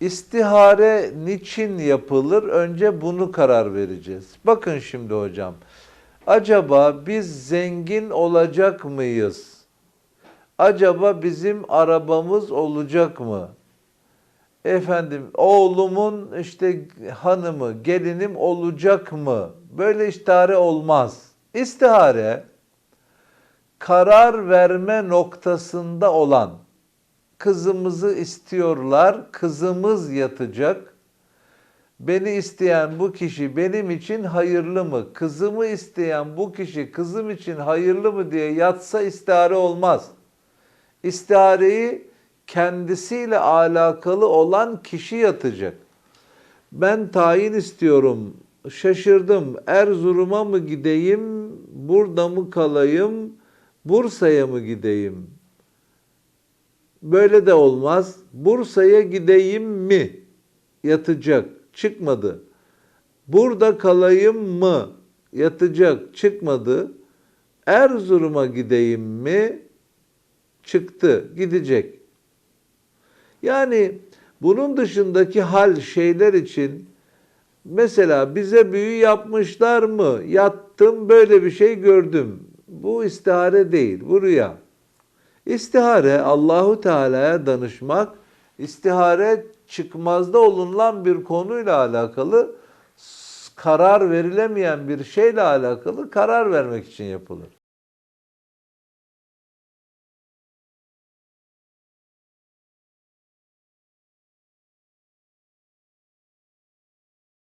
İstihare niçin yapılır? Önce bunu karar vereceğiz. Bakın şimdi hocam. Acaba biz zengin olacak mıyız? Acaba bizim arabamız olacak mı? Efendim oğlumun işte hanımı, gelinim olacak mı? Böyle istihare olmaz. İstihare karar verme noktasında olan kızımızı istiyorlar, kızımız yatacak. Beni isteyen bu kişi benim için hayırlı mı? Kızımı isteyen bu kişi kızım için hayırlı mı diye yatsa istihare olmaz. İstihareyi kendisiyle alakalı olan kişi yatacak. Ben tayin istiyorum. Şaşırdım. Erzurum'a mı gideyim? Burada mı kalayım? Bursa'ya mı gideyim? Böyle de olmaz. Bursa'ya gideyim mi? Yatacak. Çıkmadı. Burada kalayım mı? Yatacak. Çıkmadı. Erzurum'a gideyim mi? Çıktı. Gidecek. Yani bunun dışındaki hal şeyler için mesela bize büyü yapmışlar mı? Yattım böyle bir şey gördüm. Bu istihare değil, bu rüya. İstihare Allahu Teala'ya danışmak, istihare çıkmazda olunan bir konuyla alakalı karar verilemeyen bir şeyle alakalı karar vermek için yapılır.